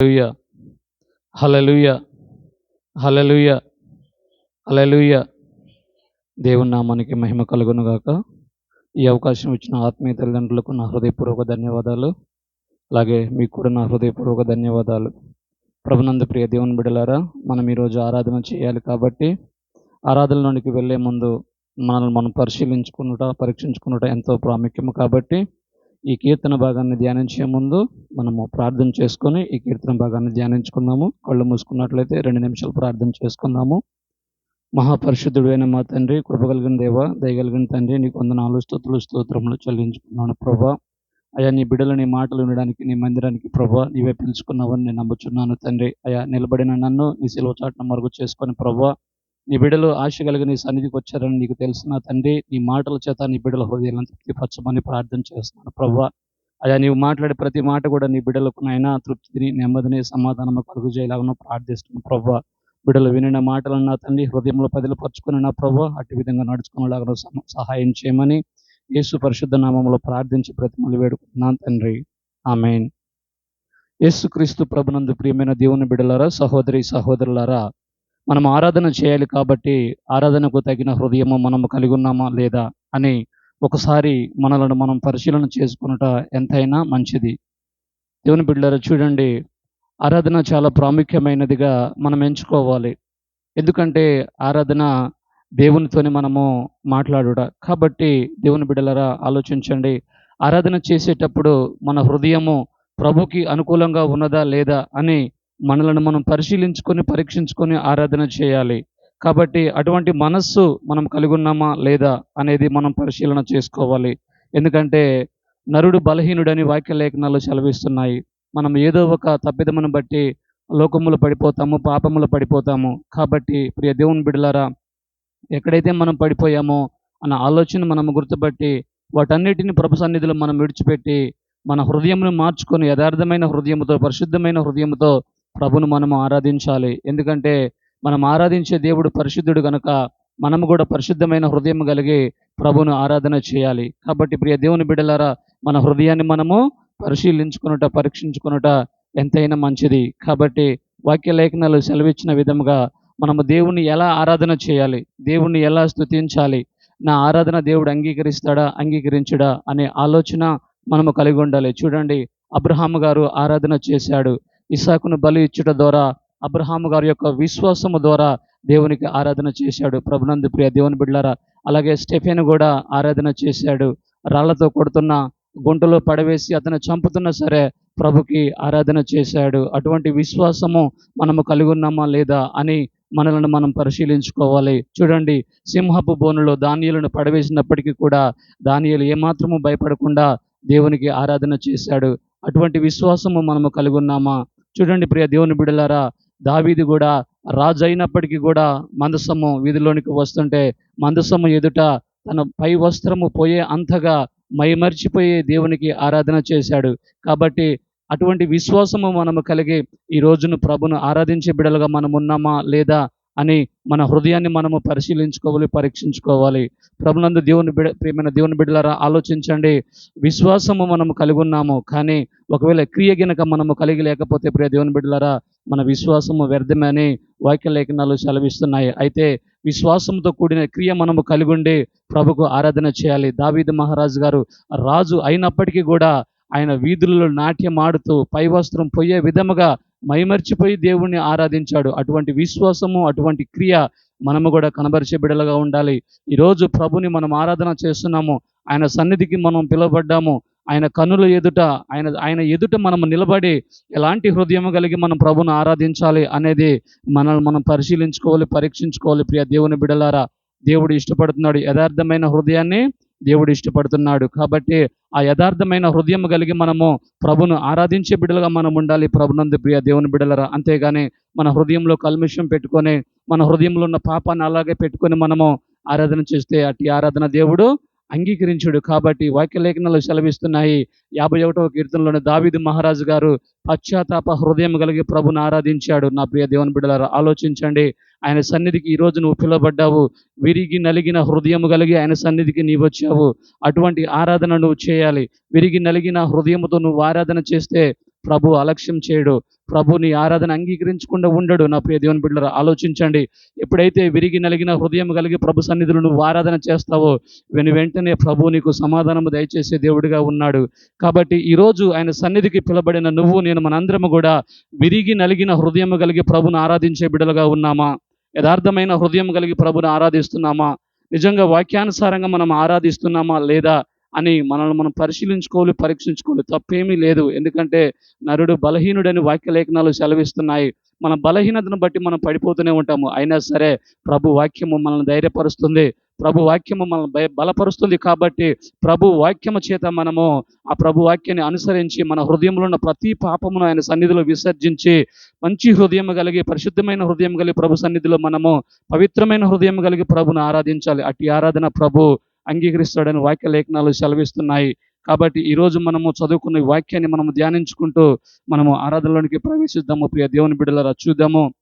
హలలుయ హలలుయ హలలుయ హల్లెలూయా. దేవుని నామానికి మహిమ కలుగునుగాక ఈ అవకాశం ఇచ్చిన ఆత్మీయ తల్లిదండ్రులకు నా హృదయపూర్వక ధన్యవాదాలు. అలాగే మీకు కూడా నా హృదయపూర్వక ధన్యవాదాలు. ప్రభునంద ప్రియ దేవుని బిడలారా మనం ఈరోజు ఆరాధన చేయాలి కాబట్టి ఆరాధనలోనికి వెళ్ళే ముందు మనల్ని మనం పరిశీలించుకున్నట పరీక్షించుకున్నట ఎంతో ప్రాముఖ్యము కాబట్టి ఈ కీర్తన భాగాన్ని ధ్యానించే ముందు మనము ప్రార్థన చేసుకొని ఈ కీర్తన భాగాన్ని ధ్యానించుకుందాము. కళ్ళు మూసుకున్నట్లయితే రెండు నిమిషాలు ప్రార్థన చేసుకుందాము. మహాపరిశుద్ధుడు అయిన మా తండ్రి కృపగలిగిన దేవ దయగలిగిన తండ్రి నీకు వందనాలు స్తుతులు స్తోత్రములు చెల్లించుకున్నాను ప్రభా. అయా నీ బిడ్డలు నీ మాటలు వినడానికి నీ మందిరానికి ప్రభా నీవే పిలుచుకున్నావని నేను నమ్ముచున్నాను తండ్రి. అయా నిలబడిన నన్ను నీ సెలవు చాటును మరుగు చేసుకొని ప్రభా నీ బిడ్డలు ఆశ కలిగి నీ సన్నిధికి వచ్చారని నీకు తెలిసిన తండ్రి. నీ మాటల చేత నీ బిడ్డల హృదయాలను తృప్తిపరచమని ప్రార్థన చేస్తున్నాను. ప్రభా అయ్యా నీవు మాట్లాడే ప్రతి మాట కూడా నీ బిడ్డలకు నాయన తృప్తిని నెమ్మదిని సమాధానం కలుగు చేయలాగా ప్రార్థిస్తున్నాను. ప్రభా బిడ్డలు వినిన మాటలను నా తండ్రి హృదయంలో పదిలపరుచుకుని నా ప్రభు అటు విధంగా నడుచుకునేలాగా సహాయం చేయమని యేసు పరిశుద్ధ నామంలో ప్రార్థించి ప్రతిమలు వేడుకుంటున్నాను తండ్రి. ఆమెన్. యేసుక్రీస్తు ప్రభునందు ప్రియమైన దేవుని బిడలరా సహోదరి సహోదరులారా మనం ఆరాధన చేయాలి కాబట్టి ఆరాధనకు తగిన హృదయము మనం కలిగి ఉన్నామా లేదా అని ఒకసారి మనలను మనం పరిశీలన చేసుకున్నట ఎంతైనా మంచిది. దేవుని బిడ్డలారా చూడండి ఆరాధన చాలా ప్రాముఖ్యమైనదిగా మనం ఎంచుకోవాలి. ఎందుకంటే ఆరాధన దేవునితోని మనము మాట్లాడుట. కాబట్టి దేవుని బిడ్డలరా ఆలోచించండి. ఆరాధన చేసేటప్పుడు మన హృదయము ప్రభుకి అనుకూలంగా ఉన్నదా లేదా అని మనలను మనం పరిశీలించుకొని పరీక్షించుకొని ఆరాధన చేయాలి. కాబట్టి అటువంటి మనస్సు మనం కలిగి ఉన్నామా లేదా అనేది మనం పరిశీలన చేసుకోవాలి. ఎందుకంటే నరుడు బలహీనుడని వాక్య లేఖనాలు చలవిస్తున్నాయి మనం ఏదో ఒక తప్పిదమును బట్టి లోకములు పడిపోతాము పాపములు పడిపోతాము. కాబట్టి ప్రియ దేవుని బిడలారా ఎక్కడైతే మనం పడిపోయామో అన్న ఆలోచన మనం గుర్తుపట్టి వాటన్నిటిని ప్రభు సన్నిధిలో మనం విడిచిపెట్టి మన హృదయమును మార్చుకొని యథార్థమైన హృదయముతో పరిశుద్ధమైన హృదయముతో ప్రభును మనము ఆరాధించాలి. ఎందుకంటే మనం ఆరాధించే దేవుడు పరిశుద్ధుడు కనుక మనము కూడా పరిశుద్ధమైన హృదయం కలిగి ప్రభును ఆరాధన చేయాలి. కాబట్టి ప్రియ దేవుని బిడ్డలారా మన హృదయాన్ని మనము పరిశీలించుకునుట పరీక్షించుకునుట ఎంతైనా మంచిది. కాబట్టి వాక్య లేఖనాలు సెలవిచ్చిన విధముగా మనము దేవుణ్ణి ఎలా ఆరాధన చేయాలి దేవుణ్ణి ఎలా స్తుతించాలి నా ఆరాధన దేవుడు అంగీకరిస్తాడా అంగీకరించడా అనే ఆలోచన మనము కలిగి ఉండాలి. చూడండి అబ్రహాము గారు ఆరాధన చేశాడు. ఇసాకును బలి ఇచ్చుట ద్వారా అబ్రహాము గారి యొక్క విశ్వాసము ద్వారా దేవునికి ఆరాధన చేశాడు. ప్రభునందు ప్రియ దేవుని బిడ్డారా అలాగే స్టెఫెన్ కూడా ఆరాధన చేశాడు. రాళ్ళతో కొడుతున్న గుంటలో పడవేసి అతను చంపుతున్నా సరే ప్రభుకి ఆరాధన చేశాడు. అటువంటి విశ్వాసము మనము కలిగి ఉన్నామా లేదా అని మనలను మనం పరిశీలించుకోవాలి. చూడండి సింహపు బోనులో ధాన్యాలను పడవేసినప్పటికీ కూడా ధాన్యాలు ఏమాత్రము భయపడకుండా దేవునికి ఆరాధన చేశాడు. అటువంటి విశ్వాసము మనము కలిగి ఉన్నామా? చూడండి ప్రియ దేవుని బిడలారా దావీది కూడా రాజు అయినప్పటికీ కూడా మందసము వీధిలోనికి వస్తుంటే మందసము ఎదుట తన పై వస్త్రము పోయే అంతగా మైమర్చిపోయి దేవునికి ఆరాధన చేశాడు. కాబట్టి అటువంటి విశ్వాసము మనము కలిగి ఈ రోజును ప్రభును ఆరాధించే బిడలుగా మనం ఉన్నామా లేదా అని మన హృదయాన్ని మనము పరిశీలించుకోవాలి పరీక్షించుకోవాలి. ప్రభునందు దేవుని బిడ ప్రియమైన దేవుని బిడ్డలారా ఆలోచించండి. విశ్వాసము మనము కలిగి ఉన్నాము కానీ ఒకవేళ క్రియ గినక మనము కలిగి లేకపోతే ప్రియ దేవుని బిడ్డలారా మన విశ్వాసము వ్యర్థమని వాక్య లేఖనాలు సెలవిస్తున్నాయి. అయితే విశ్వాసంతో కూడిన క్రియ మనము కలిగి ఉండి ప్రభుకు ఆరాధన చేయాలి. దావీద్ మహారాజు గారు రాజు అయినప్పటికీ కూడా ఆయన వీధులలో నాట్యం ఆడుతూ పై వస్త్రం పోయే విధముగా మైమర్చిపోయి దేవుణ్ణి ఆరాధించాడు. అటువంటి విశ్వాసము అటువంటి క్రియ మనము కూడా కనబరిచే బిడలుగా ఉండాలి. ఈరోజు ప్రభుని మనం ఆరాధన చేస్తున్నాము. ఆయన సన్నిధికి మనం పిలువబడ్డాము. ఆయన కన్నుల ఎదుట ఆయన ఆయన ఎదుట మనం నిలబడి ఎలాంటి హృదయం కలిగి మనం ప్రభును ఆరాధించాలి అనేది మనల్ని మనం పరిశీలించుకోవాలి పరీక్షించుకోవాలి ప్రియ దేవుని బిడలారా. దేవుడు ఇష్టపడుతున్నాడు యథార్థమైన హృదయాన్ని దేవుడు ఇష్టపడుతున్నాడు. కాబట్టి ఆ యథార్థమైన హృదయం కలిగి మనము ప్రభును ఆరాధించే బిడ్డలుగా మనం ఉండాలి. ప్రభునందు ప్రియ దేవుని బిడ్డలరా అంతేగాని మన హృదయంలో కల్మిషం పెట్టుకొని మన హృదయంలో ఉన్న పాపాన్ని అలాగే పెట్టుకొని మనము ఆరాధన చేస్తే అట్టి ఆరాధన దేవుడు అంగీకరించుడు. కాబట్టి వాక్యలేఖనాలు సెలవిస్తున్నాయి. యాభై ఒకటవ కీర్తనలోని దావిదు మహారాజు గారు పశ్చాత్తాప హృదయం కలిగి ప్రభుని ఆరాధించాడు. నా ప్రియ దేవుని బిడ్డలారా ఆలోచించండి. ఆయన సన్నిధికి ఈ రోజు నువ్వు పిలబడ్డావు విరిగి నలిగిన హృదయం కలిగి ఆయన సన్నిధికి నీ వచ్చావు. అటువంటి ఆరాధన నువ్వు చేయాలి. విరిగి నలిగిన హృదయముతో నువ్వు ఆరాధన చేస్తే ప్రభు అలక్ష్యం చేయడు. ప్రభు నీ ఆరాధన అంగీకరించకుండా ఉండడు. నా ప్రియ దేవుని బిడ్డలారా ఆలోచించండి. ఎప్పుడైతే విరిగి నలిగిన హృదయం కలిగి ప్రభు సన్నిధులు నువ్వు ఆరాధన చేస్తావో వెను వెంటనే ప్రభు నీకు సమాధానము దయచేసే దేవుడిగా ఉన్నాడు. కాబట్టి ఈరోజు ఆయన సన్నిధికి పిలబడిన నువ్వు నేను మనందరము కూడా విరిగి నలిగిన హృదయం కలిగి ప్రభుని ఆరాధించే బిడలుగా ఉన్నామా? యథార్థమైన హృదయం కలిగి ప్రభుని ఆరాధిస్తున్నామా? నిజంగా వాక్యానుసారంగా మనం ఆరాధిస్తున్నామా లేదా అని మనల్ని మనం పరిశీలించుకోవాలి పరీక్షించుకోవాలి తప్పేమీ లేదు. ఎందుకంటే నరుడు బలహీనుడని వాక్య లేఖనాలు సెలవిస్తున్నాయి. మన బలహీనతను బట్టి మనం పడిపోతూనే ఉంటాము. అయినా సరే ప్రభు వాక్యము మనల్ని ధైర్యపరుస్తుంది. ప్రభు వాక్యము మనల్ని బలపరుస్తుంది కాబట్టి ప్రభు వాక్యము చేత మనము ఆ ప్రభు వాక్యాన్ని అనుసరించి మన హృదయంలో ఉన్న ప్రతి పాపమును ఆయన సన్నిధిలో విసర్జించి మంచి హృదయం కలిగి పరిశుద్ధమైన హృదయం కలిగి ప్రభు సన్నిధిలో మనము పవిత్రమైన హృదయం కలిగి ప్రభుని ఆరాధించాలి. అట్టి ఆరాధన ప్రభు అంగీకరిస్తాడని వాక్య లేఖనాలు సెలవిస్తున్నాయి. కాబట్టి ఈరోజు మనము చదువుకున్న వాక్యాన్ని మనము ధ్యానించుకుంటూ మనము ఆరాధనలోనికి ప్రవేశిద్దాము. ప్రియ దేవుని బిడ్డలరా చూద్దాము.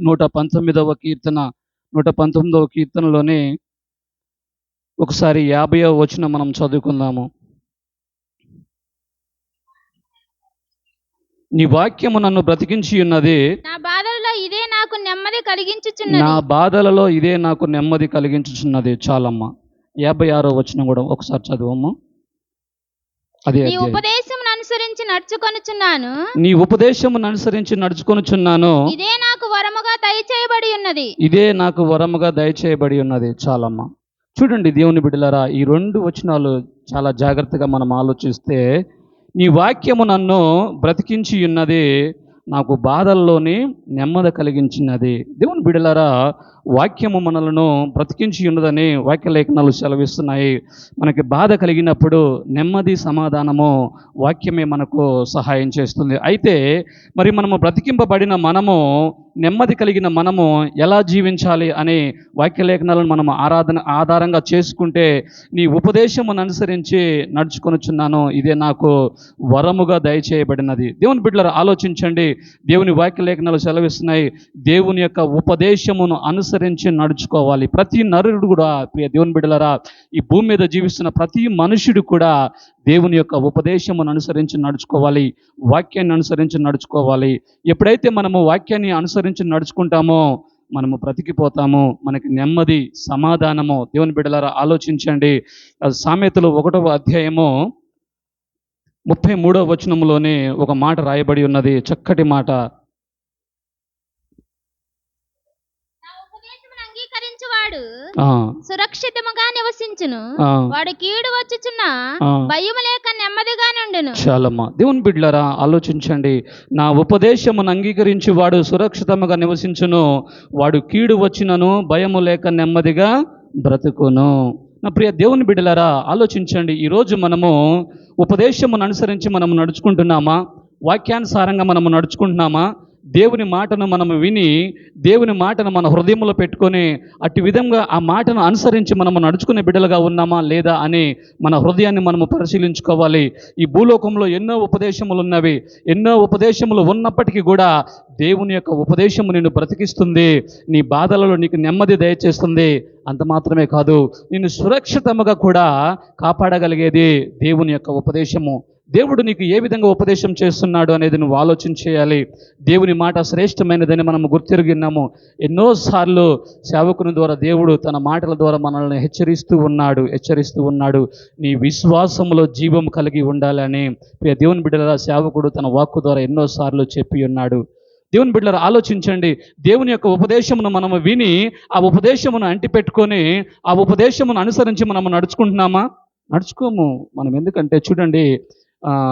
నూట పంతొమ్మిదవ కీర్తన నూట పంతొమ్మిదవ కీర్తనలోనే ఒకసారి యాభైవ వచ్చిన మనం చదువుకుందాము. నీ వాక్యము నన్ను బ్రతికించి ఉన్నది. నా బాధలలో ఇదే నాకు నెమ్మది కలిగించుచున్నది. నా బాధలలో ఇదే నాకు నెమ్మది కలిగించుచున్నది. చాలమ్మ. యాభై ఆరో వచ్చిన కూడా ఒకసారి చదువమ్మ. అదే నీ. ఉపదేశమును అనుసరించి నడుచుకొనుచున్నాను. నీ ఉపదేశమును అనుసరించి నడుచుకొనుచున్నాను. ఇదే నాకు వరముగా దయచేయబడి ఉన్నది. ఇదే నాకు వరముగా దయచేయబడి ఉన్నది. చాలమ్మ. చూడండి దేవుని బిడ్డలారా ఈ రెండు వచనాలు చాలా జాగ్రత్తగా మనం ఆలోచిస్తే నీ వాక్యము నన్ను బ్రతికించి ఉన్నది నాకు బాధల్లోని నెమ్మది కలిగించినది. దేవుని బిడలారా వాక్యము మనలను బ్రతికించి ఉన్నదని వాక్య లేఖనాలు సెలవిస్తున్నాయి. మనకి బాధ కలిగినప్పుడు నెమ్మది సమాధానము వాక్యమే మనకు సహాయం చేస్తుంది. అయితే మరి మనము బ్రతికింపబడిన మనము నెమ్మది కలిగిన మనము ఎలా జీవించాలి అనే వాక్యలేఖనాలను మనం ఆరాధన ఆధారంగా చేసుకుంటే నీ ఉపదేశమును అనుసరించి నడుచుకొనుచున్నాను. ఇదే నాకు వరముగా దయచేయబడినది. దేవుని బిడ్డలు ఆలోచించండి. దేవుని వాక్యలేఖనాలు సెలవిస్తున్నాయి. దేవుని యొక్క ఉపదేశమును అనుసరించి నడుచుకోవాలి. ప్రతి నరుడు కూడా ప్రియ దేవుని బిడ్డలరా ఈ భూమి మీద జీవిస్తున్న ప్రతి మనుషుడు కూడా దేవుని యొక్క ఉపదేశమును అనుసరించి నడుచుకోవాలి వాక్యాన్ని అనుసరించి నడుచుకోవాలి. ఎప్పుడైతే మనము వాక్యాన్ని అనుసరించి నడుచుకుంటామో మనము బ్రతికిపోతాము. మనకి నెమ్మది సమాధానము. దేవుని బిడ్డలారా ఆలోచించండి. సామెతలు ఒకటవ అధ్యాయము ముప్పై మూడవ వచనంలోనే ఒక మాట రాయబడి ఉన్నది. చక్కటి మాట నా ఉపదేశమును ఆ, సురక్షితముగా నివసించును. వాడు కీడు వచ్చుచున్న. భయము లేక నెమ్మదిగా నుండును. చాలమ్మా. దేవుని బిడ్డలారా ఆలోచించండి. నా ఉపదేశమును అంగీకరించి వాడు సురక్షితముగా నివసించును. వాడు కీడు వచ్చినను భయము లేక నెమ్మదిగా బ్రతుకును. నా ప్రియ దేవుని బిడ్డలారా ఆలోచించండి. ఈరోజు మనము ఉపదేశమును అనుసరించి మనము నడుచుకుంటున్నామా? వాక్యానుసారంగా మనము నడుచుకుంటున్నామా? దేవుని మాటను మనం విని దేవుని మాటను మన హృదయంలో పెట్టుకొని అట్టి విధంగా ఆ మాటను అనుసరించి మనము నడుచుకునే బిడ్డలుగా ఉన్నామా లేదా అని మన హృదయాన్ని మనము పరిశీలించుకోవాలి. ఈ భూలోకంలో ఎన్నో ఉపదేశములు ఉన్నవి. ఎన్నో ఉపదేశములు ఉన్నప్పటికీ కూడా దేవుని యొక్క ఉపదేశము నిన్ను బ్రతికిస్తుంది. నీ బాధలలో నీకు నెమ్మది దయచేస్తుంది. అంత మాత్రమే కాదు నిన్ను సురక్షితముగా కూడా కాపాడగలిగేది దేవుని యొక్క ఉపదేశము. దేవుడు నీకు ఏ విధంగా ఉపదేశం చేస్తున్నాడు అనేది నువ్వు ఆలోచన చేయాలి. దేవుని మాట శ్రేష్టమైనదని మనం గుర్తిరిగిన్నాము. ఎన్నోసార్లు సేవకుని ద్వారా దేవుడు తన మాటల ద్వారా మనల్ని హెచ్చరిస్తూ ఉన్నాడు హెచ్చరిస్తూ ఉన్నాడు. నీ విశ్వాసంలో జీవం కలిగి ఉండాలని ప్రియ దేవుని బిడ్డల సేవకుడు తన వాక్కు ద్వారా ఎన్నోసార్లు చెప్పి ఉన్నాడు. దేవుని బిడ్డలు ఆలోచించండి. దేవుని యొక్క ఉపదేశమును మనము విని ఆ ఉపదేశమును అంటిపెట్టుకొని ఆ ఉపదేశమును అనుసరించి మనము నడుచుకుంటున్నామా? నడుచుకోము. మనం ఎందుకంటే చూడండి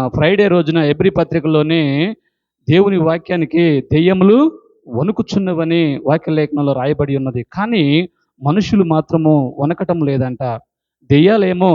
ఫ్రైడే రోజున ఎబ్రి పత్రికలోనే దేవుని వాక్యానికి దెయ్యములు వణుకుచున్నవని వాక్య లేఖనంలో రాయబడి ఉన్నది. కానీ మనుషులు మాత్రము వణకటం లేదంట. దెయ్యాలేమో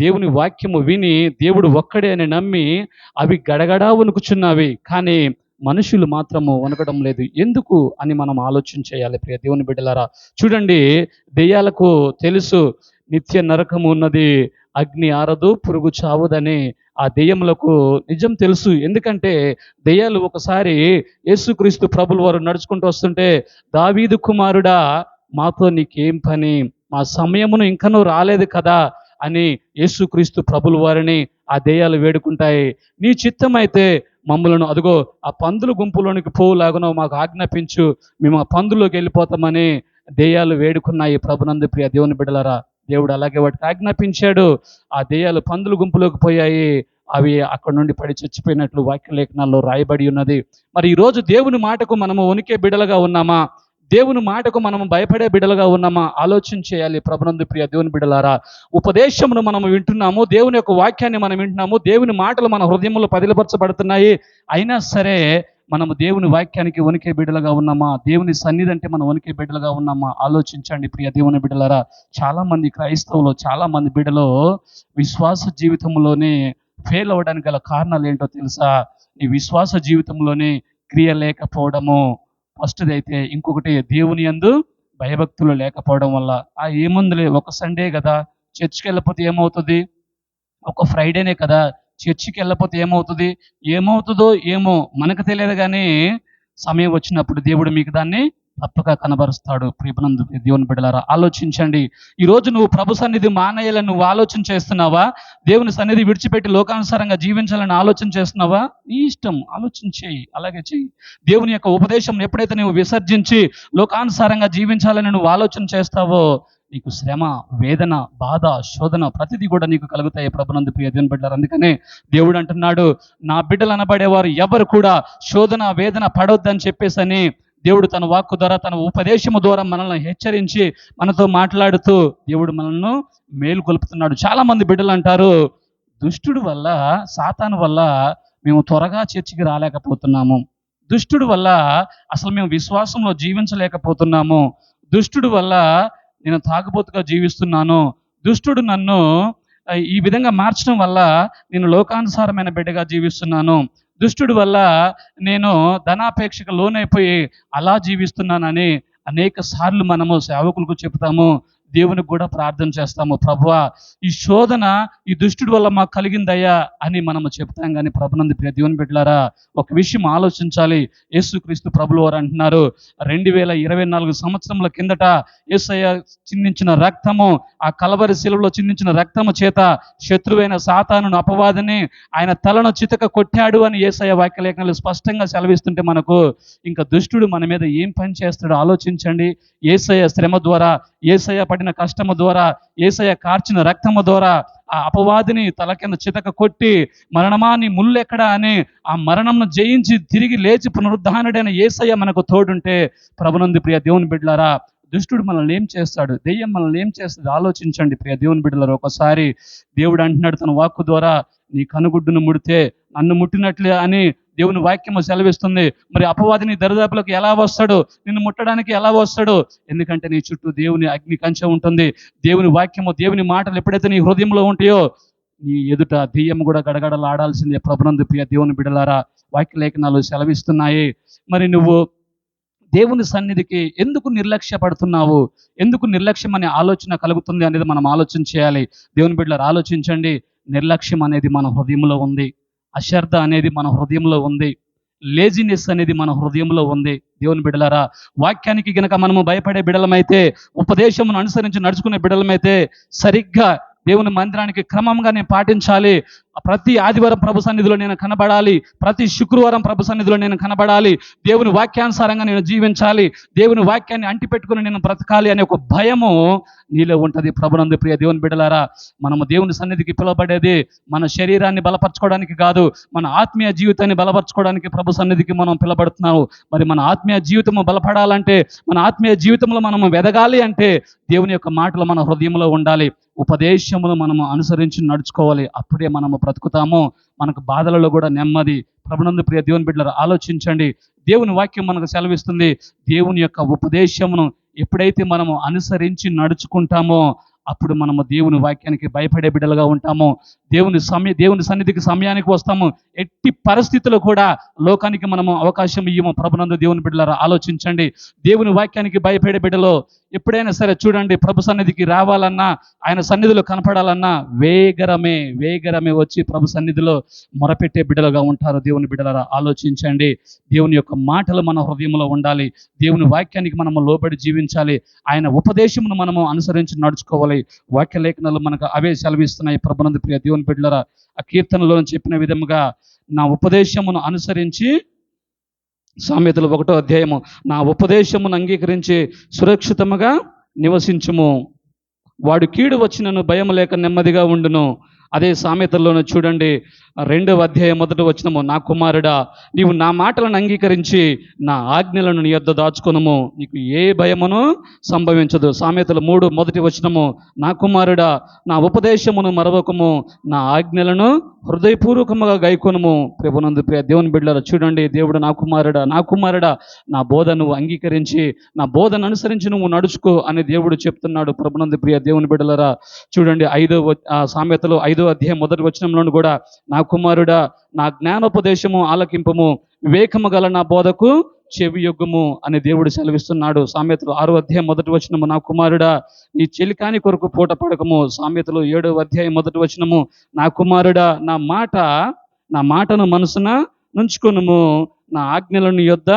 దేవుని వాక్యము విని దేవుడు ఒక్కడే అని నమ్మి అవి గడగడా వణుకుచున్నవి. కానీ మనుషులు మాత్రము వనకడం లేదు. ఎందుకు అని మనం ఆలోచన చేయాలి ప్రియ దేవుని బిడ్డలారా. చూడండి దెయ్యాలకు తెలుసు నిత్య నరకము ఉన్నది అగ్ని ఆరదు పురుగు చావదని ఆ దెయ్యములకు నిజం తెలుసు. ఎందుకంటే దెయ్యాలు ఒకసారి యేసుక్రీస్తు ప్రభులు వారు నడుచుకుంటూ వస్తుంటే దావీదు కుమారుడా మాతో నీకేం పని? మా సమయమును ఇంకనూ రాలేదు కదా? అని యేసుక్రీస్తు ప్రభుల వారిని ఆ దెయ్యాలు వేడుకుంటాయి. నీ చిత్తమైతే మమ్మలను అదిగో ఆ పందుల గుంపులోనికి పోవులాగునో మాకు ఆజ్ఞాపించు. మేము ఆ పందులోకి వెళ్ళిపోతామని దెయ్యాలు వేడుకున్నాయి ప్రభునందు ప్రియ దేవుని బిడ్డలారా. దేవుడు అలాగే వాటికి ఆజ్ఞాపించాడు. ఆ దెయ్యాలు పందుల గుంపులోకి పోయాయి. అవి అక్కడ నుండి పడి చచ్చిపోయినట్లు వాక్య లేఖనాల్లో రాయబడి ఉన్నది. మరి ఈరోజు దేవుని మాటకు మనము వణికే బిడలుగా ఉన్నామా? దేవుని మాటకు మనం భయపడే బిడలుగా ఉన్నామా? ఆలోచన చేయాలి ప్రభునందు ప్రియ దేవుని బిడలారా. ఉపదేశమును మనం వింటున్నాము. దేవుని యొక్క వాక్యాన్ని మనం వింటున్నాము. దేవుని మాటలు మన హృదయంలో పదిలపరచబడుతున్నాయి. అయినా సరే మనము దేవుని వాక్యానికి వణికే బిడ్డలుగా ఉన్నామా? దేవుని సన్నిధి అంటే మనం వణికే బిడ్డలుగా ఉన్నామా? ఆలోచించండి ప్రియ దేవుని బిడ్డలారా. చాలా మంది క్రైస్తవులు చాలా మంది విశ్వాస జీవితంలోనే ఫెయిల్ అవ్వడానికి గల కారణాలు ఏంటో తెలుసా? ఈ విశ్వాస జీవితంలోనే క్రియ లేకపోవడము. ఫస్ట్ది అయితే ఇంకొకటి దేవుని యందు భయభక్తులు లేకపోవడం వల్ల. ఆ ఏముందిలే ఒక సండే కదా. చర్చ్కి వెళ్ళకపోతే ఏమవుతుంది? ఒక ఫ్రైడేనే కదా. చర్చికి వెళ్ళకపోతే ఏమవుతుంది? ఏమవుతుందో ఏమో మనకు తెలియదు కానీ సమయం వచ్చినప్పుడు దేవుడు మీకు దాన్ని తప్పక కనబరుస్తాడు. ప్రియపనందు దేవుని బిడ్డలారా ఆలోచించండి. ఈ రోజు నువ్వు ప్రభు సన్నిధి మానేయాలని నువ్వు ఆలోచన చేస్తున్నావా? దేవుని సన్నిధి విడిచిపెట్టి లోకానుసారంగా జీవించాలని ఆలోచన చేస్తున్నావా? నీ ఇష్టం ఆలోచన చేయి అలాగే చెయ్యి. దేవుని యొక్క ఉపదేశం ఎప్పుడైతే నువ్వు విసర్జించి లోకానుసారంగా జీవించాలని నువ్వు ఆలోచన చేస్తావో నీకు శ్రమ వేదన బాధ శోధన ప్రతిదీ కూడా నీకు కలుగుతాయి ప్రభునందు ప్రియ దేవుని బిడ్డలారు. అందుకనే దేవుడు అంటున్నాడు నా బిడ్డలు అనబడేవారు ఎవరు కూడా శోధన వేదన పడొద్దని అని దేవుడు తన వాక్కు ద్వారా తన ఉపదేశము ద్వారా మనల్ని హెచ్చరించి మనతో మాట్లాడుతూ దేవుడు మనల్ని మేలుకొల్పుతున్నాడు చాలామంది చాలా మంది బిడ్డలు అంటారు దుష్టుడు వల్ల సాతాను వల్ల మేము త్వరగా చర్చికి రాలేకపోతున్నాము. దుష్టుడు వల్ల అసలు మేము విశ్వాసంలో జీవించలేకపోతున్నాము. దుష్టుడు వల్ల నేను తాగుబోతుగా జీవిస్తున్నాను. దుష్టుడు నన్ను ఈ విధంగా మార్చడం వల్ల నేను లోకానుసారమైన బిడ్డగా జీవిస్తున్నాను. దుష్టుడు వల్ల నేను ధనాపేక్షకు లోనైపోయి అలా జీవిస్తున్నానని అనేక సార్లు మనము సేవకులకు చెప్తాము దేవునికి కూడా ప్రార్థన చేస్తాము. ప్రభువా ఈ శోధన ఈ దుష్టుడి వల్ల మాకు కలిగిందయ్యా అని మనము చెప్తాం కానీ ప్రభునంది ప్రియ దేవుని బిడ్డలారా ఒక విషయం ఆలోచించాలి. యేసుక్రీస్తు ప్రభులు వారు అంటున్నారు రెండు వేల ఇరవై నాలుగు సంవత్సరముల కిందట యేసయ్య చిందించిన రక్తము ఆ కలవరి శిలువలో చిందించిన రక్తము చేత శత్రువైన సాతాను అపవాదిని ఆయన తలను చితక కొట్టాడు అని యేసయ్య వాక్యలేఖనాలు స్పష్టంగా సెలవిస్తుంటే మనకు ఇంకా దుష్టుడు మన మీద ఏం పని చేస్తాడో ఆలోచించండి. ఏసయ్య శ్రమ ద్వారా ఏసయ్య పడిన కష్టము ద్వారా ఏసయ కార్చిన రక్తము ద్వారా ఆ అపవాదిని తల కింద చితక కొట్టి మరణమా నీ అని ఆ మరణంను జయించి తిరిగి లేచి పునరుద్ధానుడైన ఏసయ్య మనకు తోడుంటే ప్రభునంది ప్రియ దేవుని బిడ్డలారా దుష్టుడు మనల్ని ఏం చేస్తాడు? దెయ్యం మనల్ని ఏం చేస్తుంది? ఆలోచించండి ప్రియ దేవుని బిడ్డలారు ఒకసారి దేవుడు అంటున్నాడు తన వాక్కు ద్వారా నీ కనుగుడ్డును ముడితే నన్ను ముట్టినట్లే అని దేవుని వాక్యము సెలవిస్తుంది. మరి అపవాదిని దరిదాపులకు ఎలా వస్తాడు? నిన్ను ముట్టడానికి ఎలా వస్తాడు? ఎందుకంటే నీ చుట్టూ దేవుని అగ్ని కంచె ఉంటుంది. దేవుని వాక్యము దేవుని మాటలు ఎప్పుడైతే నీ హృదయంలో ఉంటాయో నీ ఎదుట దెయ్యం కూడా గడగడలాడాల్సిందే. ప్రభునందు ప్రియ దేవుని బిడలారా వాక్య లేఖనాలు సెలవిస్తున్నాయి. మరి నువ్వు దేవుని సన్నిధికి ఎందుకు నిర్లక్ష్య పడుతున్నావు ఎందుకు నిర్లక్ష్యం అనే ఆలోచన కలుగుతుంది అనేది మనం ఆలోచన చేయాలి. దేవుని బిడ్డలు ఆలోచించండి. నిర్లక్ష్యం అనేది మన హృదయంలో ఉంది. అశ్రద్ధ అనేది మన హృదయంలో ఉంది. లేజినెస్ అనేది మన హృదయంలో ఉంది. దేవుని బిడలారా వాక్యానికి గనక మనము భయపడే బిడలమైతే ఉపదేశమును అనుసరించి నడుచుకునే బిడలమైతే సరిగ్గా దేవుని మందిరానికి క్రమంగా నేను పాటించాలి. ప్రతి ఆదివారం ప్రభు సన్నిధిలో నేను కనబడాలి. ప్రతి శుక్రవారం ప్రభు సన్నిధిలో నేను కనబడాలి. దేవుని వాక్యానుసారంగా నేను జీవించాలి. దేవుని వాక్యాన్ని అంటిపెట్టుకుని నేను బ్రతకాలి అనే ఒక భయము నీలో ఉంటుంది ప్రభునందు ప్రియ దేవుని బిడ్డలారా. మనము దేవుని సన్నిధికి పిలవబడేది మన శరీరాన్ని బలపరచుకోవడానికి కాదు మన ఆత్మీయ జీవితాన్ని బలపరచుకోవడానికి ప్రభు సన్నిధికి మనం పిలబడుతున్నాము మరి మన ఆత్మీయ జీవితము బలపడాలంటే మన ఆత్మీయ జీవితంలో మనము వెదగాలి అంటే దేవుని యొక్క మాటలు మన హృదయంలో ఉండాలి. ఉపదేశములు మనము అనుసరించి నడుచుకోవాలి. అప్పుడే మనము బ్రతుకుతామో మనకు బాధలలో కూడా నెమ్మది. ప్రభునందు ప్రియ దేవుని బిడ్డలు ఆలోచించండి. దేవుని వాక్యం మనకు సెలవిస్తుంది. దేవుని యొక్క ఉపదేశమును ఎప్పుడైతే మనము అనుసరించి నడుచుకుంటామో అప్పుడు మనము దేవుని వాక్యానికి భయపడే బిడ్డలుగా ఉంటాము. దేవుని సమయ దేవుని సన్నిధికి సమయానికి వస్తాము. ఎట్టి పరిస్థితుల్లో కూడా లోకానికి మనము అవకాశం ఇయ్యము. ప్రభునందు దేవుని బిడ్డలారా ఆలోచించండి. దేవుని వాక్యానికి భయపడే బిడ్డలో ఎప్పుడైనా సరే చూడండి ప్రభు సన్నిధికి రావాలన్నా ఆయన సన్నిధిలో కనపడాలన్నా వేగరమే వేగరమే వచ్చి ప్రభు సన్నిధిలో మొరపెట్టే బిడ్డలుగా ఉంటారు. దేవుని బిడ్డలారా ఆలోచించండి. దేవుని యొక్క మాటలు మన హృదయంలో ఉండాలి. దేవుని వాక్యానికి మనము లోబడి జీవించాలి. ఆయన ఉపదేశమును మనము అనుసరించి నడుచుకోవాలి. వాక్య లేఖనాలు మనకు అవే సెలవిస్తున్నాయి. ప్రభునందు ప్రియ దేవుని బిడ్డలరా ఆ కీర్తనలో చెప్పిన విధముగా నా ఉపదేశమును అనుసరించి సామెతలు ఒకటో అధ్యాయము నా ఉపదేశమును అంగీకరించి సురక్షితముగా నివసించుము. వాడు కీడు వచ్చినను భయం లేక నెమ్మదిగా ఉండును. అదే సామెతల్లోనే చూడండి రెండవ అధ్యాయం మొదట వచ్చినము నా కుమారుడా నీవు నా మాటలను అంగీకరించి నా ఆజ్ఞలను నీ యొద్ద దాచుకునము. నీకు ఏ భయమును సంభవించదు. సామెతలు మూడు మొదటి వచ్చినము నా కుమారుడా నా ఉపదేశమును మరవకము. నా ఆజ్ఞలను హృదయపూర్వకముగా గైకొనము ప్రభునందు ప్రియ దేవుని బిడ్డల చూడండి దేవుడు నా కుమారుడా నా కుమారుడా నా బోధ నువ్వు అంగీకరించి నా బోధను అనుసరించి నువ్వు నడుచుకో అని దేవుడు చెప్తున్నాడు ప్రభునందు ప్రియ దేవుని బిడ్డలరా. చూడండి ఐదో ఆ సామెతలు ఐదు అధ్యాయం మొదటి వచనంలోను కూడా నా కుమారుడా నా జ్ఞానోపదేశము ఆలకింపము వివేకము గల నా బోధకు చెవి యొగ్గుము అని దేవుడు సెలవిస్తున్నాడు. సామెతలు ఆరో అధ్యాయం మొదటి వచనము నా కుమారుడా నీ చెలికాని కొరకు పూట పడకము సామెతలు ఏడో అధ్యాయం మొదటి వచనము నా కుమారుడా నా మాట నా మాటను మనసున నుంచుకొనుము నా ఆజ్ఞలను యొద్ద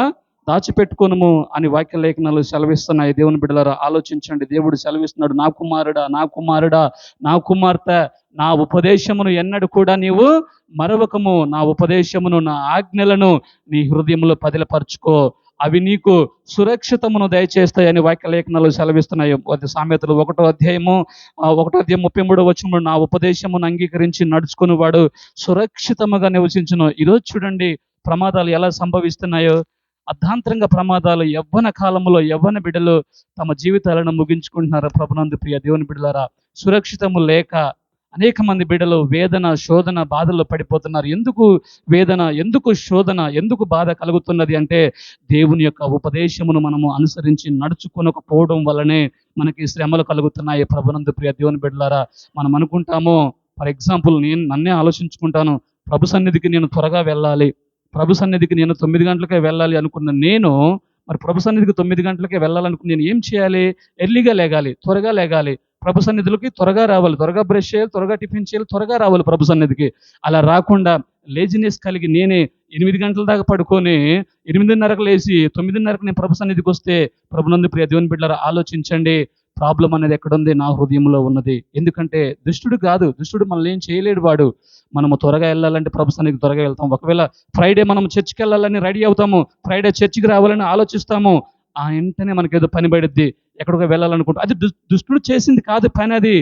దాచిపెట్టుకొనుము అని వాక్య లేఖనాలు సెలవిస్తున్నాయి. దేవుని బిడ్డలారా ఆలోచించండి. దేవుడు సెలవిస్తున్నాడు నా కుమారుడా నా కుమారుడా నా కుమార్తె నా ఉపదేశమును ఎన్నడూ కూడా నీవు మరవకము. నా ఉపదేశమును నా ఆజ్ఞలను నీ హృదయంలో పదిలపరుచుకో. అవి నీకు సురక్షితమును దయచేస్తాయని వాక్య లేఖనాలు సెలవిస్తున్నాయి. అది సామెతలు ఒకటో అధ్యాయము ఒకటో అధ్యాయం ముప్పై మూడో వచ్చిన నా ఉపదేశమును అంగీకరించి నడుచుకుని వాడు సురక్షితముగా నివసించును. ఈరోజు చూడండి ప్రమాదాలు ఎలా సంభవిస్తున్నాయో. అర్ధాంతరంగా ప్రమాదాలు యవ్వన కాలంలో యవ్వన బిడ్డలు తమ జీవితాలను ముగించుకుంటున్నారు ప్రభునందు ప్రియ దేవుని బిడ్డలారా. సురక్షితము లేక అనేక మంది బిడ్డలు వేదన శోధన బాధల్లో పడిపోతున్నారు. ఎందుకు వేదన ఎందుకు శోధన ఎందుకు బాధ కలుగుతున్నది అంటే దేవుని యొక్క ఉపదేశమును మనము అనుసరించి నడుచుకొనకపోవడం వల్లనే మనకి శ్రమలు కలుగుతున్నాయి ప్రభునందు ప్రియ దేవుని బిడ్డలారా. మనం అనుకుంటాము ఫర్ ఎగ్జాంపుల్ నేను నన్నే ఆలోచించుకుంటాను ప్రభు సన్నిధికి నేను త్వరగా వెళ్ళాలి ప్రభు సన్నిధికి నేను తొమ్మిది గంటలకే వెళ్ళాలి అనుకున్న నేను మరి ప్రభు సన్నిధికి తొమ్మిది గంటలకే వెళ్ళాలనుకుని నేను ఏం చేయాలి? ఎర్లీగా లేగాలి త్వరగా లేగాలి. ప్రభు సన్నిధిలోకి త్వరగా రావాలి త్వరగా బ్రష్ చేయాలి త్వరగా టిఫిన్ చేయాలి త్వరగా రావాలి ప్రభు సన్నిధికి. అలా రాకుండా లేజినెస్ కలిగి నేనే ఎనిమిది గంటల దాకా పడుకొని ఎనిమిదిన్నరకు లేచి తొమ్మిదిన్నరకు నేను ప్రభు సన్నిధికి వస్తే ప్రభునందు ప్రియ దేవుని బిడ్డలారా ఆలోచించండి. ప్రాబ్లం అనేది ఎక్కడుంది? నా హృదయంలో ఉన్నది. ఎందుకంటే దుష్టుడు కాదు. దుష్టుడు మనల్ని ఏం చేయలేడు వాడు. మనము త్వరగా వెళ్ళాలంటే ప్రభుత్వానికి త్వరగా వెళ్తాం. ఒకవేళ ఫ్రైడే మనం చర్చికి వెళ్ళాలని రెడీ అవుతాము. ఫ్రైడే చర్చికి రావాలని ఆలోచిస్తాము. ఆ వెంటనే మనకి ఏదో పని పడిద్ది. ఎక్కడికో వెళ్ళాలనుకుంటా. అది దుష్టుడు చేసింది కాదు పని అది.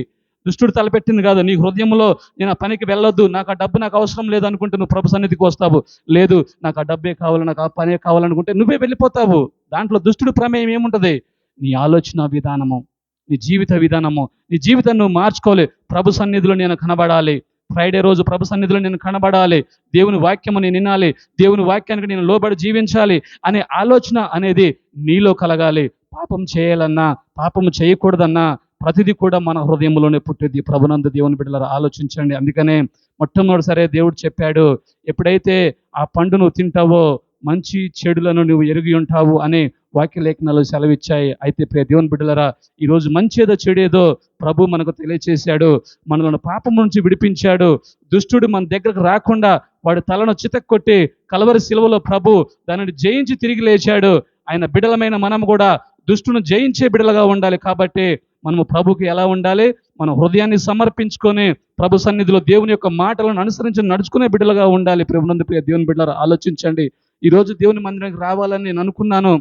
దుష్టుడు తలపెట్టింది కాదు. నీ హృదయంలో నేను ఆ పనికి వెళ్ళొద్దు. నాకు ఆ డబ్బు నాకు అవసరం లేదు అనుకుంటే నువ్వు ప్రభు సన్నిధికి వస్తావు. లేదు నాకు ఆ డబ్బే కావాలి నాకు ఆ పనే కావాలనుకుంటే నువ్వే వెళ్ళిపోతావు. దాంట్లో దుష్టుడు ప్రమేయం ఏముంటుంది? నీ ఆలోచన విధానము. నీ జీవిత విధానము నీ జీవితాన్ని నువ్వు మార్చుకోవాలి. ప్రభు సన్నిధిలో నేను కనబడాలి. ఫ్రైడే రోజు ప్రభు సన్నిధిలో నేను కనబడాలి. దేవుని వాక్యము నేను వినాలి. దేవుని వాక్యానికి నేను లోబడి జీవించాలి అనే ఆలోచన అనేది నీలో కలగాలి. పాపం చేయాలన్నా పాపం చేయకూడదన్నా ప్రతిదీ కూడా మన హృదయంలోనే పుట్టింది ప్రభునంద దేవుని బిడ్డలారా ఆలోచించండి. అందుకనే మొట్టమొదటిసారి దేవుడు చెప్పాడు ఎప్పుడైతే ఆ పండు నువ్వు తింటావో మంచి చెడులను నువ్వు ఎరిగి ఉంటావు అనే వాక్య లేఖనాలు సెలవిచ్చాయి. అయితే ప్రియ దేవుని బిడ్డలరా ఈరోజు మంచేదో చెడేదో ప్రభు మనకు తెలియచేశాడు. మనలను పాపం నుంచి విడిపించాడు. దుష్టుడు మన దగ్గరకు రాకుండా వాడు తలను చితక్కొట్టి కలవరి శిలువలో ప్రభు దానిని జయించి తిరిగి లేచాడు. ఆయన బిడలమైన మనం కూడా దుష్టును జయించే బిడలుగా ఉండాలి కాబట్టి మనము ప్రభుకి ఎలా ఉండాలి? మన హృదయాన్ని సమర్పించుకొని ప్రభు సన్నిధిలో దేవుని యొక్క మాటలను అనుసరించి నడుచుకునే బిడ్డలుగా ఉండాలి. ప్రభునందు ప్రియ దేవుని బిడ్డలారా ఆలోచించండి. ఈరోజు దేవుని మందిరానికి రావాలని నేను అనుకున్నాను.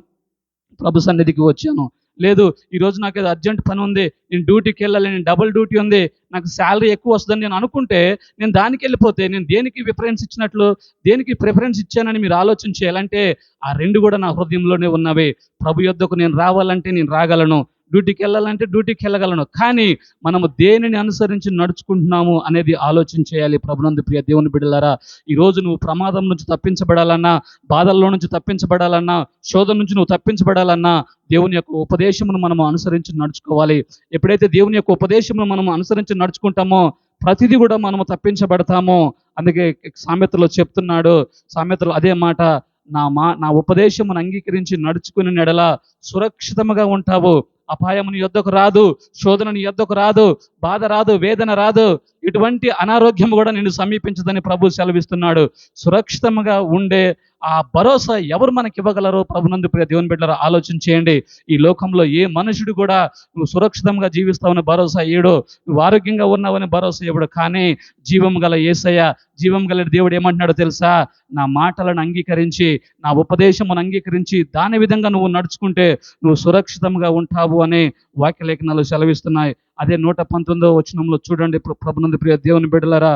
ప్రభు సన్నిధికి వచ్చాను. లేదు ఈరోజు నాకు ఏదో అర్జెంట్ పని ఉంది. నేను డ్యూటీకి వెళ్ళాలి నేను డబుల్ డ్యూటీ ఉంది. నాకు శాలరీ ఎక్కువ వస్తుందని నేను అనుకుంటే నేను దానికి వెళ్ళిపోతే నేను దేనికి ప్రిఫరెన్స్ ఇచ్చినట్లు దేనికి ప్రిఫరెన్స్ ఇచ్చానని మీరు ఆలోచన చేయాలంటే ఆ రెండు కూడా నా హృదయంలోనే ఉన్నవి. ప్రభు యొద్దకు నేను రావాలంటే నేను రాగలను. డ్యూటీకి వెళ్ళాలంటే డ్యూటీకి వెళ్ళగలను. కానీ మనము దేనిని అనుసరించి నడుచుకుంటున్నాము అనేది ఆలోచన చేయాలి. ప్రభునందు ప్రియ దేవుని బిడ్డలారా ఈ రోజు నువ్వు ప్రమాదం నుంచి తప్పించబడాలన్నా బాధల్లో నుంచి తప్పించబడాలన్నా శోధన నుంచి నువ్వు తప్పించబడాలన్నా దేవుని యొక్క ఉపదేశమును మనము అనుసరించి నడుచుకోవాలి. ఎప్పుడైతే దేవుని యొక్క ఉపదేశమును మనము అనుసరించి నడుచుకుంటామో ప్రతిదీ కూడా మనము తప్పించబడతాము. అందుకే సామెతలో చెప్తున్నాడు. సామెతలు అదే మాట నా మా నా ఉపదేశమును అంగీకరించి నడుచుకుని నెడల సురక్షితముగా ఉంటావు. అపాయము నీ యొద్దకు రాదు శోధన నీ యొద్దకు రాదు బాధ రాదు వేదన రాదు. ఇటువంటి అనారోగ్యం కూడా నిన్ను సమీపించదని ప్రభు సెలవిస్తున్నాడు. సురక్షితంగా ఉండే ఆ భరోసా ఎవరు మనకి ఇవ్వగలరో ప్రభునందు ప్రియ దేవుని బిడ్డలారా ఆలోచన చేయండి. ఈ లోకంలో ఏ మనుషుడు కూడా నువ్వు సురక్షితంగా జీవిస్తావని భరోసా ఇయ్యడు నువ్వు ఆరోగ్యంగా ఉన్నావని భరోసా ఇవ్వడు. కానీ జీవం గల ఏసయ్య జీవం గల దేవుడు ఏమంటున్నాడో తెలుసా? నా మాటలను అంగీకరించి నా ఉపదేశమును అంగీకరించి దాని విధంగా నువ్వు నడుచుకుంటే నువ్వు సురక్షితంగా ఉంటావు అని వాక్యలేఖనాలు సెలవిస్తున్నాయి. అదే నూట పంతొమ్మిదో వచనంలో చూడండి ఇప్పుడు ప్రభునందు ప్రియ దేవుని బిడ్డలారా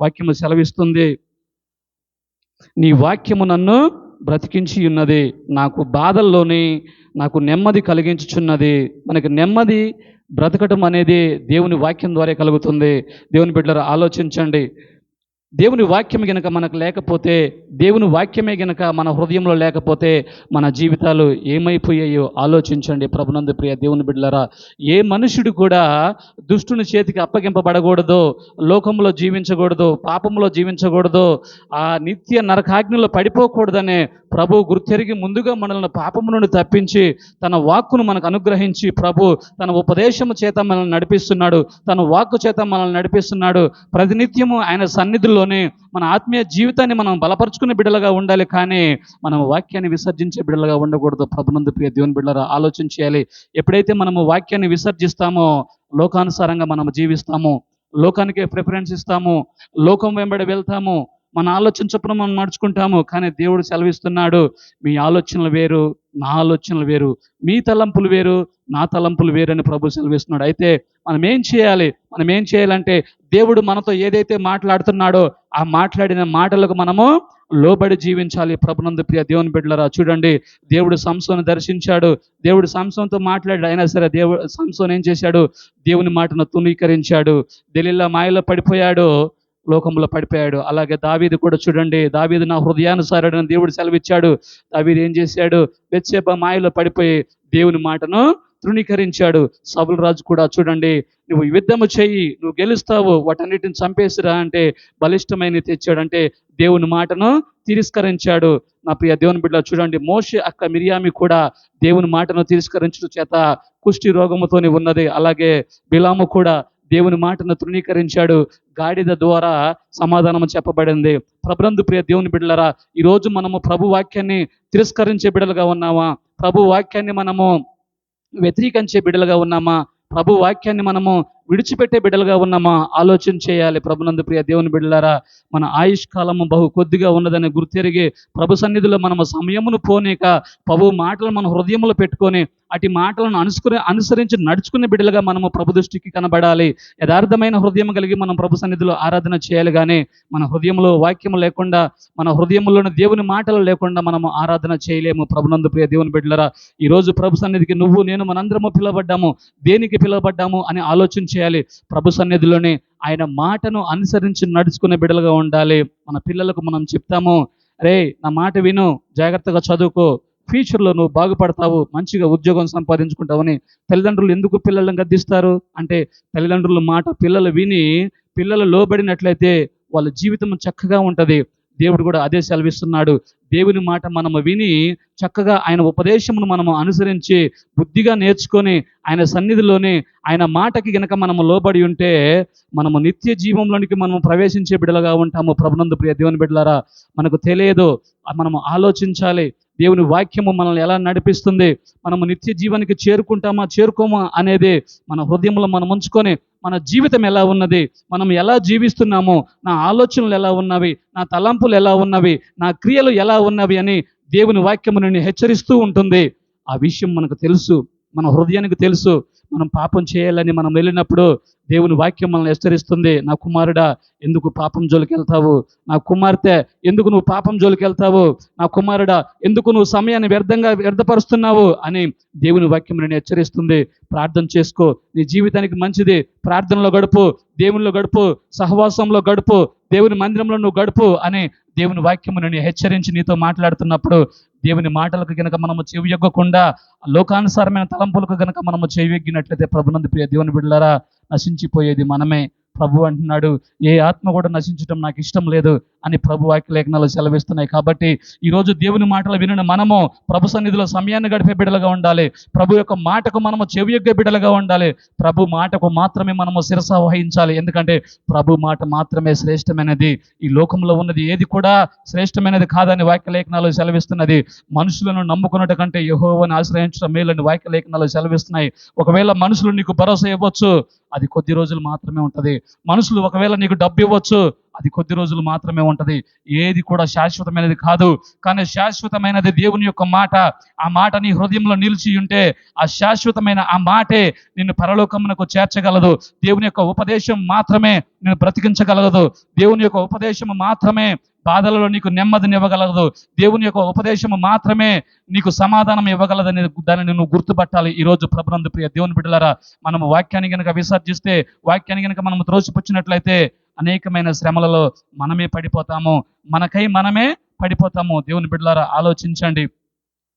వాక్యము సెలవిస్తుంది. నీ వాక్యము నన్ను బ్రతికించి ఉన్నది. నాకు బాధల్లోని నాకు నెమ్మది కలిగించుచున్నది. మనకి నెమ్మది బ్రతకటం అనేది దేవుని వాక్యం ద్వారా కలుగుతుంది. దేవుని బిడ్డలు ఆలోచించండి. దేవుని వాక్యం గనక మనకు లేకపోతే దేవుని వాక్యమే గనక మన హృదయంలో లేకపోతే మన జీవితాలు ఏమైపోయాయో ఆలోచించండి ప్రభునందు ప్రియ దేవుని బిడ్డలారా. ఏ మనుషుడు కూడా దుష్టుని చేతికి అప్పగింపబడకూడదు లోకంలో జీవించకూడదు పాపంలో జీవించకూడదు ఆ నిత్య నరకాగ్నిలో పడిపోకూడదనే ప్రభు గుర్తెరిగి ముందుగా మనల్ని పాపము నుండి తప్పించి తన వాక్కును మనకు అనుగ్రహించి ప్రభు తన ఉపదేశము చేత మనల్ని నడిపిస్తున్నాడు తన వాక్కు చేత మనల్ని నడిపిస్తున్నాడు. ప్రతినిత్యము ఆయన సన్నిధిలోనే మన ఆత్మీయ జీవితాన్ని మనం బలపరుచుకునే బిడ్డలుగా ఉండాలి. కానీ మనం వాక్యాన్ని విసర్జించే బిడ్డలుగా ఉండకూడదు. ప్రభునందు ప్రియ దేవుని బిడ్డలారా ఆలోచన చేయాలి. ఎప్పుడైతే మనము వాక్యాన్ని విసర్జిస్తామో లోకానుసారంగా మనం జీవిస్తాము. లోకానికే ప్రిఫరెన్స్ ఇస్తాము. లోకం వెంబడి వెళ్తాము. మన ఆలోచన చొప్పున మనం నడుచుకుంటాము కానీ దేవుడు సెలవిస్తున్నాడు మీ ఆలోచనలు వేరు నా ఆలోచనలు వేరు మీ తలంపులు వేరు నా తలంపులు వేరు అని ప్రభు సెలవిస్తున్నాడు. అయితే మనం ఏం చేయాలి? మనం ఏం చేయాలంటే దేవుడు మనతో ఏదైతే మాట్లాడుతున్నాడో ఆ మాట్లాడిన మాటలకు మనము లోబడి జీవించాలి. ప్రభునందు ప్రియ దేవుని బిడ్డలరా చూడండి దేవుడు సంసోను దర్శించాడు. దేవుడు సంసోన్తో మాట్లాడాడు అయినా సరే దేవుడు సంసోన్ ఏం చేశాడు? దేవుని మాటను తునీకరించాడు దెలిల్లా మాయలో పడిపోయాడు. లోకంలో పడిపోయాడు. అలాగే దావీది కూడా చూడండి దావీది నా హృదయానుసారుడని దేవుడు సెలవిచ్చాడు. దావీది ఏం చేశాడు? వెచ్చేప మాయలో పడిపోయి దేవుని మాటను తృణీకరించాడు. సబుల్ రాజు కూడా చూడండి నువ్వు యుద్ధము చెయ్యి నువ్వు గెలుస్తావు వాటన్నిటిని చంపేసిరా అంటే బలిష్టమైన తెచ్చాడు. అంటే దేవుని మాటను తిరస్కరించాడు. నా ప్రియ దేవుని బిడ్డ చూడండి మోషే అక్క మిరియామి కూడా దేవుని మాటను తిరస్కరించడం చేత కుష్టి రోగముతోనే ఉన్నది. అలాగే బిలాము కూడా దేవుని మాటను తృణీకరించాడు. గాడిద ద్వారా సమాధానం చెప్పబడింది. ప్రబంధు ప్రియ దేవుని బిడ్డలరా ఈరోజు మనము ప్రభు వాక్యాన్ని తిరస్కరించే బిడ్డలుగా ఉన్నామా? ప్రభు వాక్యాన్ని మనము వ్యతిరేకించే బిడ్డలుగా ఉన్నామా? ప్రభు వాక్యాన్ని మనము విడిచిపెట్టే బిడ్డలుగా ఉన్నామా? ఆలోచన చేయాలి. ప్రభునందు ప్రియ దేవుని బిడ్డలారా మన ఆయుష్ కాలము బహు కొద్దిగా ఉన్నదని గుర్తెరిగి ప్రభు సన్నిధిలో మనము సమయమును పోనీక ప్రభు మాటలు మన హృదయంలో పెట్టుకొని అటు మాటలను అనుసుకుని అనుసరించి నడుచుకునే బిడ్డలుగా మనము ప్రభు దృష్టికి కనబడాలి. యథార్థమైన హృదయం కలిగి మనం ప్రభు సన్నిధిలో ఆరాధన చేయాలి కానీ మన హృదయంలో వాక్యం లేకుండా మన హృదయంలోని దేవుని మాటలు లేకుండా మనము ఆరాధన చేయలేము. ప్రభునందు ప్రియ దేవుని బిడ్డలరా ఈ రోజు ప్రభు సన్నిధికి నువ్వు నేను మనందరము పిలువబడ్డాము. దేనికి పిలువబడ్డాము అని ఆలోచన చేయాలి. ప్రభు సన్నిధిలోనే ఆయన మాటను అనుసరించి నడుచుకునే బిడ్డలుగా ఉండాలి. మన పిల్లలకు మనం చెప్తాము రే నా మాట విను జాగ్రత్తగా చదువుకో. ఫ్యూచర్లో నువ్వు బాగుపడతావు మంచిగా ఉద్యోగం సంపాదించుకుంటావని తల్లిదండ్రులు ఎందుకు పిల్లలను గద్దిస్తారు? అంటే తల్లిదండ్రుల మాట పిల్లలు విని పిల్లలు లోబడినట్లయితే వాళ్ళ జీవితం చక్కగా ఉంటది. దేవుడు కూడా అదే సెలవిస్తున్నాడు దేవుని మాట మనము విని చక్కగా ఆయన ఉపదేశమును మనము అనుసరించి బుద్ధిగా నేర్చుకొని ఆయన సన్నిధిలోనే ఆయన మాటకి గనక మనము లోబడి ఉంటే మనము నిత్య జీవంలోనికి మనము ప్రవేశించే బిడ్డలుగా ఉంటాము. ప్రభునందు ప్రియ దేవుని బిడ్డలారా మనకు తెలియదు మనము ఆలోచించాలి. దేవుని వాక్యము మనల్ని ఎలా నడిపిస్తుంది? మనము నిత్య జీవానికి చేరుకుంటామా చేరుకోమా అనేది మన హృదయంలో మనం ఉంచుకొని మన జీవితం ఎలా ఉన్నది? మనం ఎలా జీవిస్తున్నాము నా ఆలోచనలు ఎలా ఉన్నవి? నా తలంపులు ఎలా ఉన్నవి? నా క్రియలు ఎలా ఉన్నవి అని దేవుని వాక్యము నిన్ను హెచ్చరిస్తూ ఉంటుంది. ఆ విషయం మనకు తెలుసు. మన హృదయానికి తెలుసు. మనం పాపం చేయాలని మనం వెళ్ళినప్పుడు దేవుని వాక్యం మనల్ని హెచ్చరిస్తుంది. నా కుమారుడా ఎందుకు పాపం జోలికి వెళ్తావు? నా కుమార్తె ఎందుకు నువ్వు పాపం జోలికి వెళ్తావు? నా కుమారుడా ఎందుకు నువ్వు సమయాన్ని వ్యర్థంగా వ్యర్థపరుస్తున్నావు? అని దేవుని వాక్యం నేను హెచ్చరిస్తుంది. ప్రార్థన చేసుకో. నీ జీవితానికి మంచిది. ప్రార్థనలో గడుపు. దేవునిలో గడుపు. సహవాసంలో గడుపు. దేవుని మందిరంలో నువ్వు గడుపు అని దేవుని వాక్యము నేను హెచ్చరించి నీతో మాట్లాడుతున్నప్పుడు దేవుని మాటలకు గనక మనము చెవియొగ్గకుండా లోకానుసారమైన తలంపులకు గనక మనము చెవియొగ్గినట్లయితే ప్రభునంది ప్రియ దేవుని బిడ్డలారా నశించిపోయేది మనమే. ప్రభు అంటున్నాడు ఏ ఆత్మ కూడా నశించడం నాకు ఇష్టం లేదు అని ప్రభు వాక్య లేఖనాలు సెలవిస్తున్నాయి. కాబట్టి ఈరోజు దేవుని మాటలు వినిన మనము ప్రభు సన్నిధిలో సమయాన్ని గడిపే బిడ్డలుగా ఉండాలి. ప్రభు యొక్క మాటకు మనము చెవియొగ్గే బిడ్డలుగా ఉండాలి. ప్రభు మాటకు మాత్రమే మనము శిరస వహించాలి. ఎందుకంటే ప్రభు మాట మాత్రమే శ్రేష్టమైనది. ఈ లోకంలో ఉన్నది ఏది కూడా శ్రేష్టమైనది కాదని వాక్య లేఖనాలు సెలవిస్తున్నది. మనుషులను నమ్ముకున్నట్టు కంటే యహోవని ఆశ్రయించడం మేలని వాక్య లేఖనాలు సెలవిస్తున్నాయి. ఒకవేళ మనుషులు నీకు భరోసా ఇవ్వచ్చు అది కొద్ది రోజులు మాత్రమే ఉంటుంది. మనుషులు ఒకవేళ నీకు డబ్బు ఇవ్వచ్చు అది కొద్ది రోజులు మాత్రమే ఉంటది. ఏది కూడా శాశ్వతమైనది కాదు. కానీ శాశ్వతమైనది దేవుని యొక్క మాట. ఆ మాట నీ హృదయంలో నిలిచి ఉంటే ఆ శాశ్వతమైన ఆ మాటే నిన్ను పరలోకమునకు చేర్చగలదు. దేవుని యొక్క ఉపదేశం మాత్రమే నేను బ్రతికించగలదు. దేవుని యొక్క ఉపదేశం మాత్రమే బాధలలో నీకు నెమ్మదిని ఇవ్వగలదు దేవుని యొక్క ఉపదేశము మాత్రమే నీకు సమాధానం ఇవ్వగలదని దానిని నువ్వు గుర్తుపట్టాలి ఈ రోజు ప్రభునందు ప్రియ దేవుని బిడ్డలారా. మనము వాక్యాన్ని కనుక విసర్జిస్తే వాక్యాన్ని కనుక మనము త్రోసిపుచ్చినట్లయితే అనేకమైన శ్రమలలో మనమే పడిపోతాము. మనకై మనమే పడిపోతాము. దేవుని బిడ్డలారా ఆలోచించండి.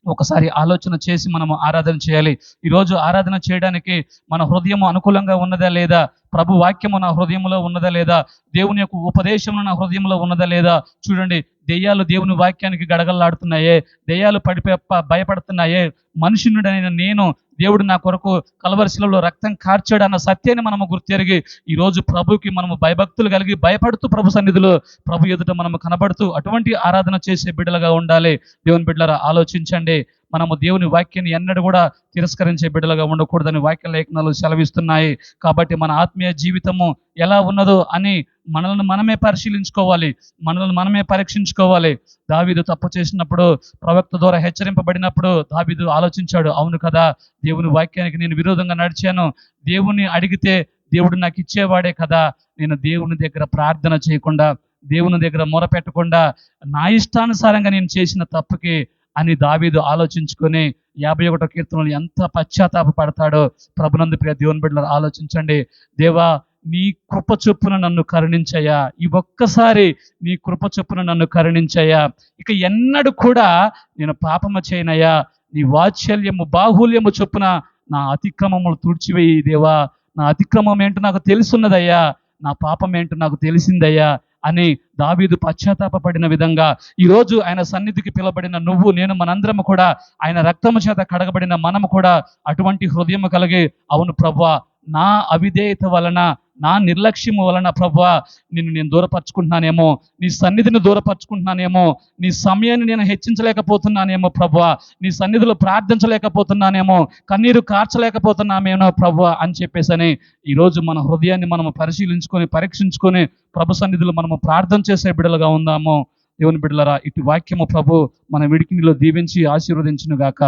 ఒకసారి ఆలోచన చేసి మనము ఆరాధన చేయాలి. ఈరోజు ఆరాధన చేయడానికి మన హృదయం అనుకూలంగా ఉన్నదా లేదా? ప్రభు వాక్యము నా హృదయంలో ఉన్నదా లేదా? దేవుని యొక్క ఉపదేశము నా హృదయంలో ఉన్నదా లేదా? చూడండి దెయ్యాలు దేవుని వాక్యానికి గడగల్లాడుతున్నాయే దెయ్యాలు పడిపే భయపడుతున్నాయే మనుషునుడైన నేను దేవుడు నా కొరకు కలవరిశిలలో రక్తం కార్చాడు అన్న సత్యాన్ని మనము గుర్తెరిగి ఈరోజు ప్రభుకి మనము భయభక్తులు కలిగి భయపడుతూ ప్రభు సన్నిధిలో ప్రభు ఎదుట మనము కనబడుతూ అటువంటి ఆరాధన చేసే బిడ్డలుగా ఉండాలి. దేవుని బిడ్డలారా ఆలోచించండి. మనము దేవుని వాక్యాన్ని ఎన్నడూ కూడా తిరస్కరించే బిడ్డలుగా ఉండకూడదని వాక్య లేఖనాలు సెలవిస్తున్నాయి. కాబట్టి మన ఆత్మీయ జీవితము ఎలా ఉన్నదో అని మనల్ని మనమే పరిశీలించుకోవాలి మనల్ని మనమే పరీక్షించుకోవాలి. దావీదు తప్పు చేసినప్పుడు ప్రవక్త ద్వారా హెచ్చరింపబడినప్పుడు దావీదు ఆలోచించాడు అవును కదా దేవుని వాక్యానికి నేను విరోధంగా నడిచాను. దేవుని అడిగితే దేవుడు నాకు ఇచ్చేవాడే కదా. నేను దేవుని దగ్గర ప్రార్థన చేయకుండా దేవుని దగ్గర మొరపెట్టకుండా నా ఇష్టానుసారంగా నేను చేసిన తప్పుకి అని దావీదు ఆలోచించుకొని యాభై ఒకటో కీర్తనలు ఎంత పశ్చాత్తాప పడతాడో ప్రభునందు ప్రియ దేవుని బిడ్డలు ఆలోచించండి. దేవా నీ కృప చొప్పున నన్ను కరుణించయా ఈ ఒక్కసారి నీ కృప చొప్పున నన్ను కరుణించయా ఇక ఎన్నడూ కూడా నేను పాపము చేయనయ్యా. నీ వాత్సల్యము బాహుల్యము చొప్పున నా అతిక్రమములు తుడిచివేయి దేవా. నా అతిక్రమం ఏంటో నాకు తెలుసున్నదయ్యా. నా పాపం ఏంటో నాకు తెలిసిందయ్యా అని దావీదు పశ్చాత్తాపడిన విధంగా ఈరోజు ఆయన సన్నిధికి పిలబడిన నువ్వు నేను మనందరము కూడా ఆయన రక్తము చేత కడగబడిన మనము కూడా అటువంటి హృదయం కలిగి అవును ప్రభా నా అవిధేయత వలన నా నిర్లక్ష్యము వలన ప్రభు నిన్ను నేను దూరపరచుకుంటున్నానేమో నీ సన్నిధిని దూరపరచుకుంటున్నానేమో నీ సమయాన్ని నేను హెచ్చించలేకపోతున్నానేమో ప్రభు నీ సన్నిధిలో ప్రార్థించలేకపోతున్నానేమో కన్నీరు కార్చలేకపోతున్నామేమో ప్రభు అని చెప్పేసని ఈరోజు మన హృదయాన్ని మనము పరిశీలించుకొని పరీక్షించుకొని ప్రభు సన్నిధిలో మనము ప్రార్థన చేసే బిడ్డలుగా ఉందాము. దేవుని బిడ్డలరా ఇటు వాక్యము ప్రభు మన విడికినిలో దీవించి ఆశీర్వదించును గాక